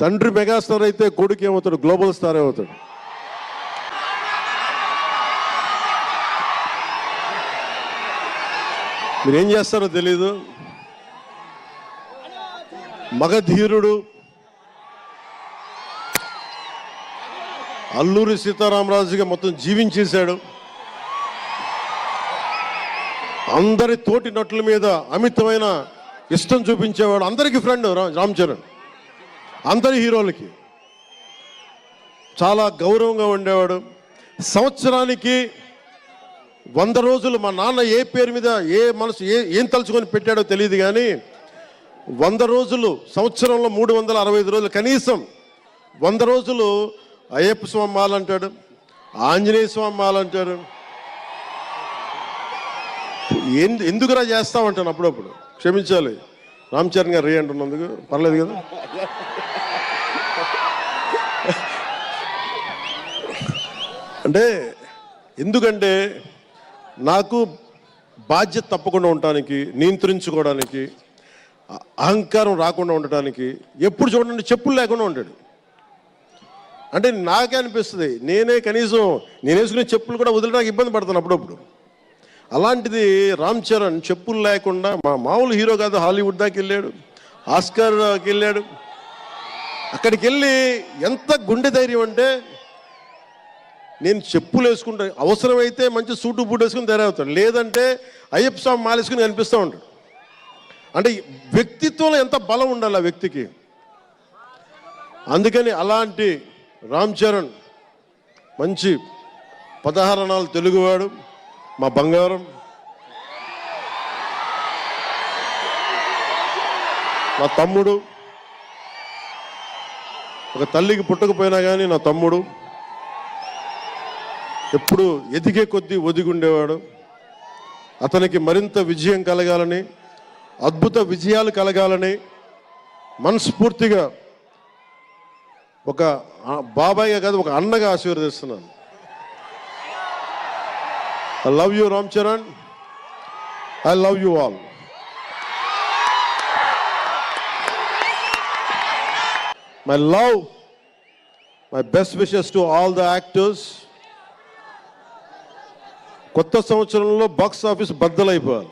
తండ్రి మెగాస్టార్ అయితే కొడుకు ఏమవుతాడు? గ్లోబల్ స్టార్ ఏమవుతాడు మీరేం చేస్తారో తెలీదు. మగధీరుడు అల్లూరి సీతారామరాజుగా మొత్తం జీవించేశాడు. అందరి తోటి నటుల మీద అమితమైన ఇష్టం చూపించేవాడు. అందరికీ ఫ్రెండ్ రామ్ చరణ్. అందరి హీరోలకి చాలా గౌరవంగా ఉండేవాడు. సంవత్సరానికి వంద రోజులు మా నాన్న ఏ పేరు మీద ఏ మనసు ఏ ఏం తలుచుకొని పెట్టాడో తెలియదు కానీ వంద రోజులు సంవత్సరంలో మూడు వందల అరవై ఐదు రోజులు కనీసం వంద రోజులు అయ్యప్ప స్వామి మాలంటాడు ఆంజనేయ స్వామి మాలంటాడు ఎందు ఎందుకురా చేస్తామంటాను అప్పుడప్పుడు. క్షమించాలి. రామ్ చరణ్ గారు రీ అంటున్నందుకు పర్లేదు కదా. అంటే ఎందుకంటే నాకు బాధ్యత తప్పకుండా ఉండటానికి నియంత్రించుకోవడానికి అహంకారం రాకుండా ఉండటానికి ఎప్పుడు చూడండి చెప్పులు లేకుండా ఉంటాడు. అంటే నాకే అనిపిస్తుంది నేనే కనీసం నేను వేసుకునే చెప్పులు కూడా వదలడానికి ఇబ్బంది పడతాను అప్పుడప్పుడు. అలాంటిది రామ్ చరణ్ చెప్పులు లేకుండా మా మామూలు హీరో కాదు హాలీవుడ్ దాకా వెళ్ళాడు ఆస్కార్కి వెళ్ళాడు. అక్కడికి వెళ్ళి ఎంత గుండె ధైర్యం అంటే నేను చెప్పులు వేసుకుంటా అవసరమైతే మంచి సూటు బూట్ వేసుకుని తయారవుతాడు. లేదంటే అయ్యప్ప స్వామి మాలేసుకుని కనిపిస్తూ ఉంటాడు. అంటే వ్యక్తిత్వంలో ఎంత బలం ఉండాలి ఆ వ్యక్తికి? అందుకని అలాంటి రామ్ చరణ్ మంచి పదహారణాలు తెలుగువాడు మా బంగారం. నా తమ్ముడు. ఒక తల్లికి పుట్టకపోయినా కానీ నా తమ్ముడు. ఎప్పుడు ఎదిగే కొద్దీ ఒదిగుండేవాడు. అతనికి మరింత విజయం కలగాలని అద్భుత విజయాలు కలగాలని మనస్ఫూర్తిగా ఒక బాబాయ్గా కాదు ఒక అన్నగా ఆశీర్వదిస్తున్నాను. I love you Ram Charan I love you all my love my best wishes to all the actors కొత్త సంవత్సరంలో బాక్స్ ఆఫీస్ బద్దలైపోవాలి.